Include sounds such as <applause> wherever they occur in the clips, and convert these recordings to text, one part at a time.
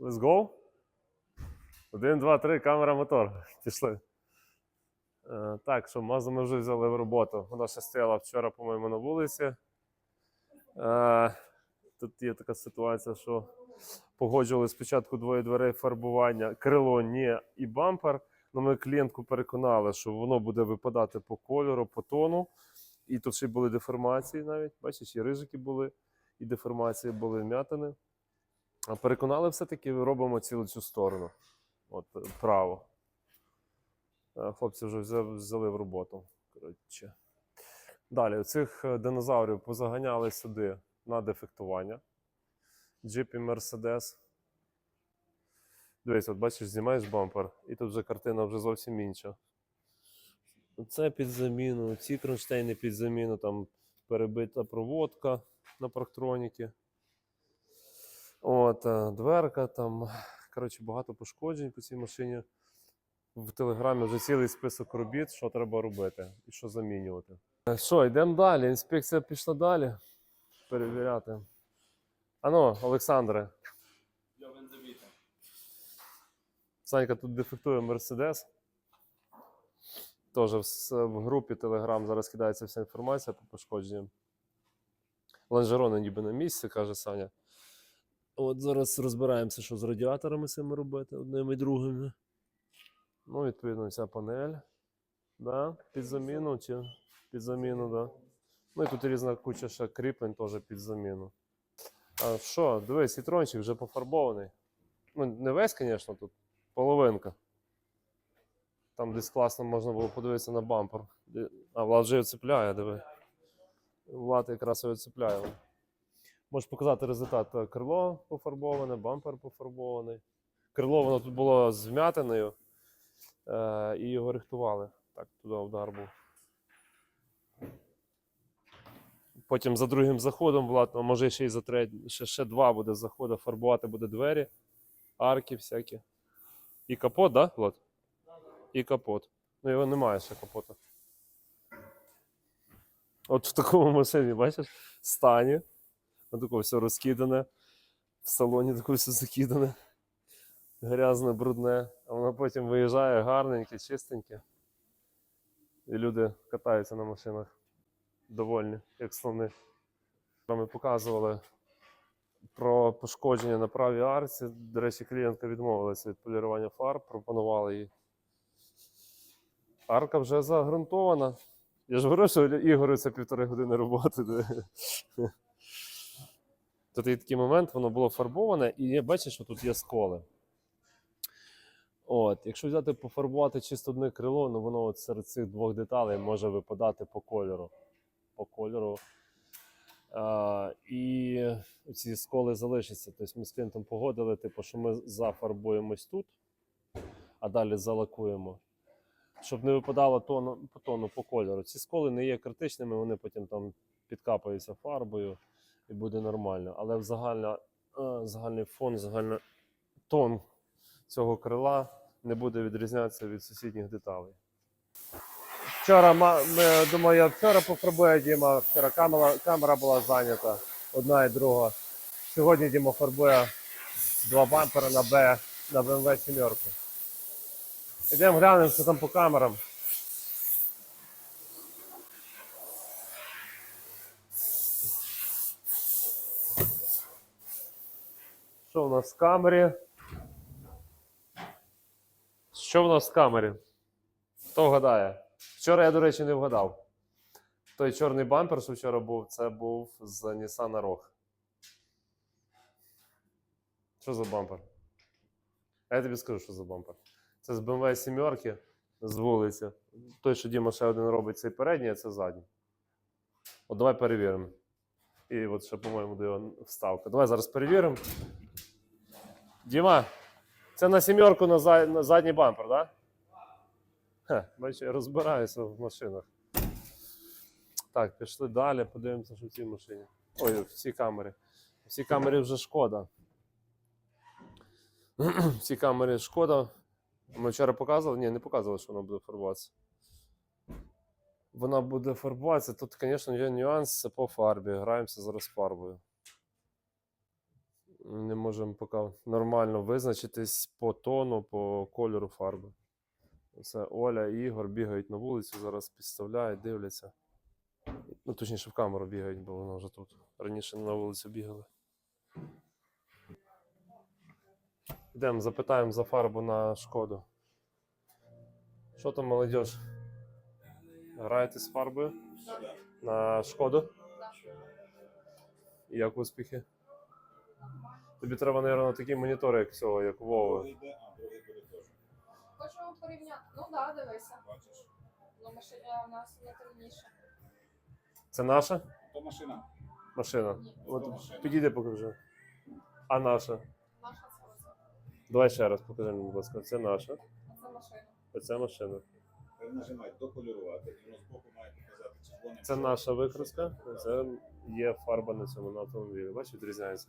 Let's go. Один, два, три, камера, мотор. <laughs> Пішли. Е, так, що Мазу ми вже взяли в роботу. Вона ще стояла вчора, по-моєму, на вулиці. Е, тут є така ситуація, що погоджували спочатку двоє дверей фарбування, крило ні і бампер. Ну, ми клієнтку переконали, що воно буде випадати по кольору, по тону. І тут ще були деформації навіть. Бачиш, і рижики були, і деформації були вм'ятини. А переконали все-таки робимо цілу цю сторону. От е, право. Е, Хлопці вже взяли в роботу. Коротше. Далі, цих е, динозаврів позаганяли сюди на дефектування. Джип і Мерседес. Дивись, от бачиш, знімаєш бампер, і тут вже картина вже зовсім інша. Це під заміну, ці кронштейни під заміну, там перебита проводка на парктроніки. От, е, дверка там. Коротше, багато пошкоджень по цій машині. В телеграмі вже цілий список робіт, що треба робити і що замінювати. Е, Що, йдемо далі. Інспекція пішла далі. Перевіряти. Ано, Олександре. Санька тут дефектує Мерседес. Теж в, групі Telegram зараз кидається вся інформація по пошкодженням. Лонжерони ніби на місці, каже Саня. От зараз розбираємося, що з радіаторами цими робити одними і другими. Ну, відповідно, ця панель. Да? Під заміну чи під заміну, да. Ну і тут різна куча ще кріплень теж під заміну. А що, дивись, сітрончик вже пофарбований. Ну, не весь, звісно, тут половинка. Там десь класно можна було подивитися на бампер. А, Влад вже його диви. Влад якраз його цепляє. Можеш показати результат. Крило пофарбоване, бампер пофарбований. Крило воно тут було з вмятиною, е, і його рихтували. Так, туди удар був. Потім за другим заходом, Влад, а може ще й за третім, ще, ще два буде заходи, фарбувати буде двері, арки всякі. І капот, так, да, Влад? І капот. Ну його немає ще капота. От в такому <laughs> машині, бачиш, стані. Таке все розкидане. В салоні таке все закидане. Грязне, брудне. А воно потім виїжджає гарненьке, чистеньке. І люди катаються на машинах довольні, як слони. Ми показували про пошкодження на правій арці. До речі, клієнтка відмовилася від полірування фар, пропонували їй. Арка вже загрунтована. Я ж говорю, що Ігорю це півтори години роботи. Є такий момент, воно було фарбоване, і бачиш, що тут є сколи. От, якщо взяти пофарбувати чисто одне крило, ну воно от серед цих двох деталей може випадати по кольору. По кольору. А, і ці сколи залишаться. Тобто ми з клієнтом погодили, типу, що ми зафарбуємось тут, а далі залакуємо. Щоб не випадало тону, по тону по кольору. Ці сколи не є критичними, вони потім там підкапаються фарбою і буде нормально. Але в загальна, е, загальний фон, загальний тон цього крила не буде відрізнятися від сусідніх деталей. Вчора ми, думаю, я вчора пофарбую Діма. Вчора камера, камера була зайнята, одна і друга. Сьогодні Діма фарбує два бампери на Б на BMW 7. Ідемо глянемо, що там по камерам. Що в нас в камері? Що в нас в камері? Хто вгадає? Вчора я, до речі, не вгадав. Той чорний бампер, що вчора був, це був з Nissan Rogue. Що за бампер? Я тобі скажу, що за бампер. Це з BMW 7 з вулиці. Той, що Діма ще один робить, цей передній, а це задній. От давай перевіримо. І от ще, по-моєму, до його вставка. Давай зараз перевіримо. Діма, це на сімерку на, за- на задній бампер, так? Да? Бачу, я розбираюся в машинах. Так, пішли далі, подивимося, що в цій машині. Ой, в цій камері. В цій камері вже шкода. <clears throat> В цій камері шкода. Ми вчора показували? Ні, не показували, що вона буде фарбуватися. Вона буде фарбуватися. Тут, звісно, є нюанс це по фарбі. Граємося зараз фарбою. Не можемо поки нормально визначитись по тону, по кольору фарби. Це Оля і Ігор бігають на вулицю, зараз підставляють, дивляться. Ну, точніше, в камеру бігають, бо вона вже тут. Раніше на вулицю бігали. Йдемо, запитаємо за фарбу на шкоду. Що там, молодь? Граєте з фарбою? На шкоду? Як успіхи? Тобі треба, мабуть, такі монітори, як цього, як а теж. Хочемо порівняти. Ну так, да, дивися. Бачиш? Ну, машина у нас не темніша. Це наша То машина. машина. Ні. От машина. підійди, покажи. А наша? Наша це оце. Давай ще раз покажи мені, будь ласка. Це наша. Це машина. Оце машина. Ви нажимаєте і воно збоку має показати червоним. Це наша викраска. Це є фарба на цьому на автомобілі. Бачиш, відрізняється.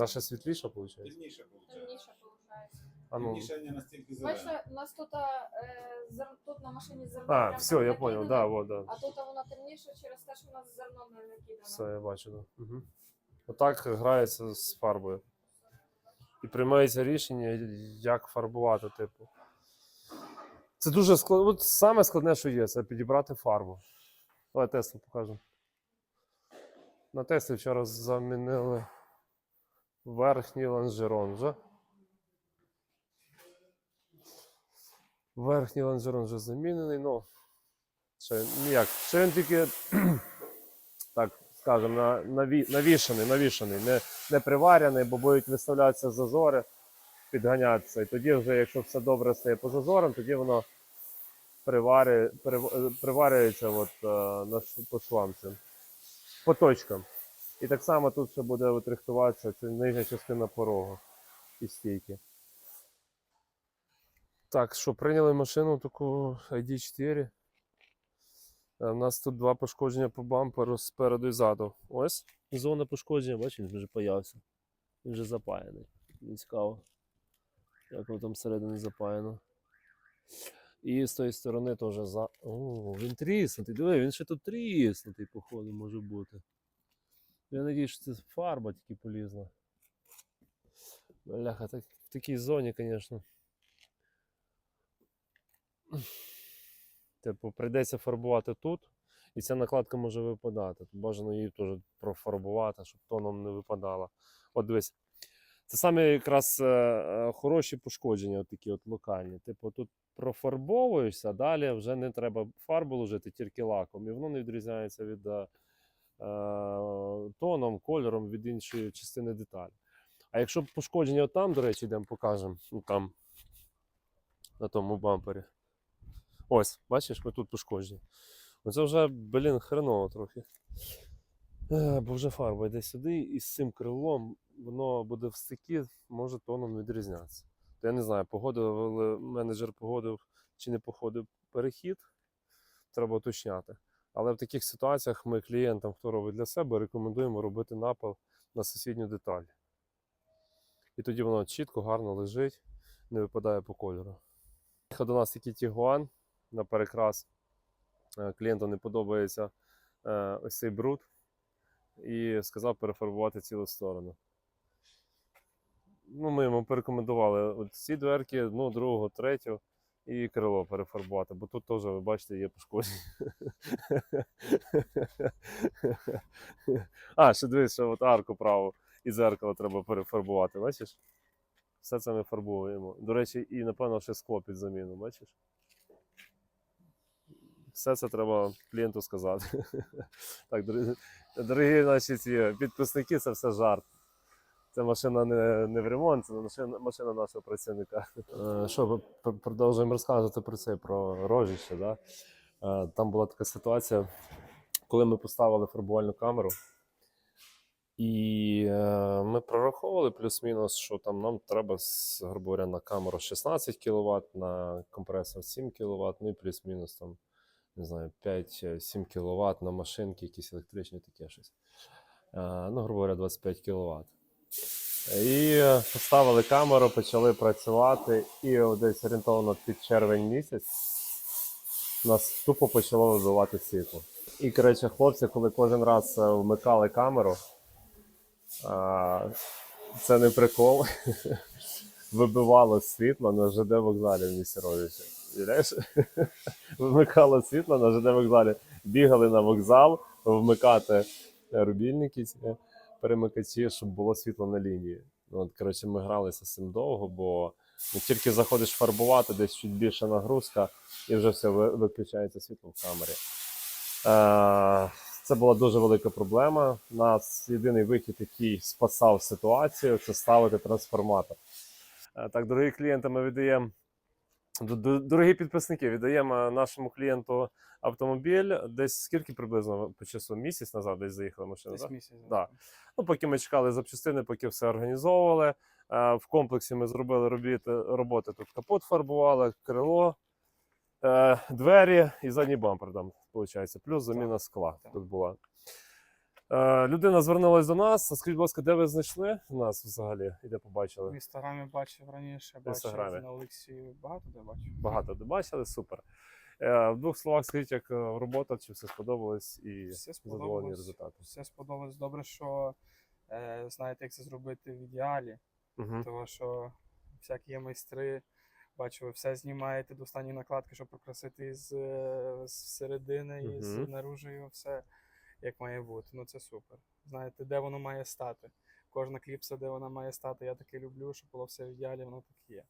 Наша світліша, виходить? Темніше виходить. Темніша виходить. А ну. Темніше не настільки зелена. Бачите, у нас тут, е, зер... тут на машині зерно. А, прям все, я понял, да, вот, да. А тут воно темніше через те, що у нас зерно не накидане. Все, я бачу, да. Угу. Отак грається з фарбою. І приймається рішення, як фарбувати, типу. Це дуже складно. От саме складне, що є, це підібрати фарбу. Давай Теслу покажемо. На Теслі вчора замінили верхній лонжерон. Верхній лонжерон вже замінений, ну. Ще ніяк. Ще він тільки <clears throat> так скажемо, на, наві, навішаний, навішаний, не, не приварений, бо будуть виставлятися зазори, підганятися. І тоді вже, якщо все добре стає по зазорам, тоді воно приварює, прив- приварюється от, е, на, по швам цим, по точкам. І так само тут ще буде от рихтуватися ця нижня частина порогу і стійки. Так, що, прийняли машину таку ID4. Е, У нас тут два пошкодження по бамперу спереду і ззаду. Ось зона пошкодження, бачиш, він вже появився. Він вже запаяний. Мені цікаво, як воно там всередині запаяно. І з тої сторони теж за. О, він тріснутий. Диви, він ще тут тріснутий, походу, може бути. Я надіюсь, що це фарба тільки полізла. Бляха, так, в такій зоні, звісно. Типу, прийдеться фарбувати тут, і ця накладка може випадати. Бажано її теж профарбувати, щоб тоном не випадала. От дивись. Це саме якраз е, е, хороші пошкодження, от такі от локальні. Типу, тут профарбовуєшся, далі вже не треба фарбу ложити, тільки лаком. І воно не відрізняється від е, тоном, кольором від іншої частини деталі. А якщо пошкодження там, до речі, йдемо покажемо, ну там, на тому бампері. Ось, бачиш, ми тут пошкоджені. Оце вже, блін, хреново трохи. Е, Бо вже фарба йде сюди, і з цим крилом воно буде в стикі, може тоном відрізнятися. То я не знаю, погодив менеджер погодив чи не погодив перехід. Треба уточняти. Але в таких ситуаціях ми клієнтам, хто робить для себе, рекомендуємо робити напал на сусідню деталь. І тоді воно чітко, гарно лежить, не випадає по кольору. До нас такий Тігуан на перекрас. Е, Клієнту не подобається е, ось цей бруд і сказав перефарбувати цілу сторону. Ну, ми йому порекомендували ці дверки, ну, другого, третього і крило перефарбувати, бо тут теж, ви бачите, є пошкодження. а, ще дивись, от арку праву і зеркало треба перефарбувати, бачиш? Все це ми фарбуємо. До речі, і напевно ще скло під заміну, бачиш? Все це треба клієнту сказати. так, дорогі, наші ці підписники, це все жарт. Це машина не, не в ремонт, це машина, машина нашого працівника. Е, Що, продовжуємо розказувати про це, про рожище. Да? Е, Там була така ситуація, коли ми поставили фарбувальну камеру. І е, ми прораховували плюс-мінус, що там нам треба, грубо говоря, на камеру 16 кВт, на компресор 7 кВт, ну і плюс-мінус там, не знаю, 5-7 кВт на машинки, якісь електричні, таке щось. Ну, грубо говоря, 25 кВт. І е, поставили камеру, почали працювати, і десь орієнтовно під червень місяць нас тупо почало вибивати світло. І коротше, хлопці, коли кожен раз е, вмикали камеру, А, це не прикол. <laughs> Вибивало світло на ЖД вокзалі в. Уявляєш? <laughs> Вимикало світло на ЖД вокзалі. Бігали на вокзал вмикати рубільники, перемикачі, щоб було світло на лінії. Ну, От, коротше, ми гралися з цим довго, бо ну, тільки заходиш фарбувати, десь чуть більша нагрузка, і вже все виключається світло в камері. Е, це була дуже велика проблема. У нас єдиний вихід, який спасав ситуацію, це ставити трансформатор. Е, Так, дорогі клієнти, ми віддаємо. Дорогі підписники, віддаємо нашому клієнту автомобіль. Десь скільки приблизно по часу? Місяць назад десь заїхала машина. Десь так? місяць. Да. Ну, поки ми чекали запчастини, поки все організовували. Е, В комплексі ми зробили робіти, роботи. Тут капот фарбували, крило, е, двері і задній бампер там, виходить. Плюс заміна скла Так. тут була. Е, Людина звернулася до нас. Скажіть, будь ласка, де ви знайшли нас взагалі? І де В інстаграмі бачив раніше, бачив на Олексію багато де бачив. Багато де бачили, супер. Е, В двох словах скажіть, як е, робота, чи все сподобалось і Все задоволені сподобалось. результатом. Все сподобалось. Добре, що е, знаєте, як це зробити в ідеалі. Угу. Тому що всякі є майстри, бачу, ви все знімаєте до останньої накладки, щоб прокрасити з, з середини і з наружею все як має бути. Ну це супер. Знаєте, де воно має стати. Кожна кліпса, де вона має стати, я таке люблю, щоб було все в ідеалі, воно так є.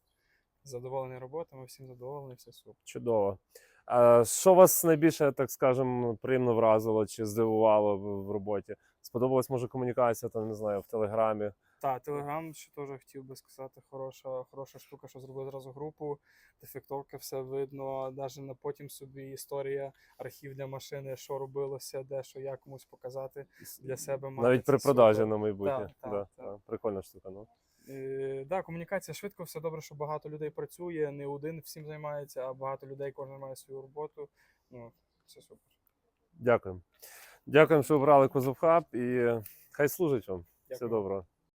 Задоволений роботами, всім задоволений, все супер. Чудово. А що вас найбільше, так скажемо, приємно вразило чи здивувало в роботі? Сподобалась, може, комунікація, там, не знаю, в Телеграмі. Та, Телеграм, що теж хотів би сказати, хороша, хороша штука, що зробив зразу групу, дефектовки, все видно, навіть на потім собі історія, архів для машини, що робилося, де, що, як комусь показати для себе. мати, Навіть при продажі на майбутнє. Так, так, да, так. да. Прикольна штука. Ну. Е, да, комунікація швидко, все добре, що багато людей працює, не один всім займається, а багато людей, кожен має свою роботу. Ну, все супер. Дякуємо. Дякуємо, що обрали Козуб Хаб і хай служить вам. Все Дякую. добре.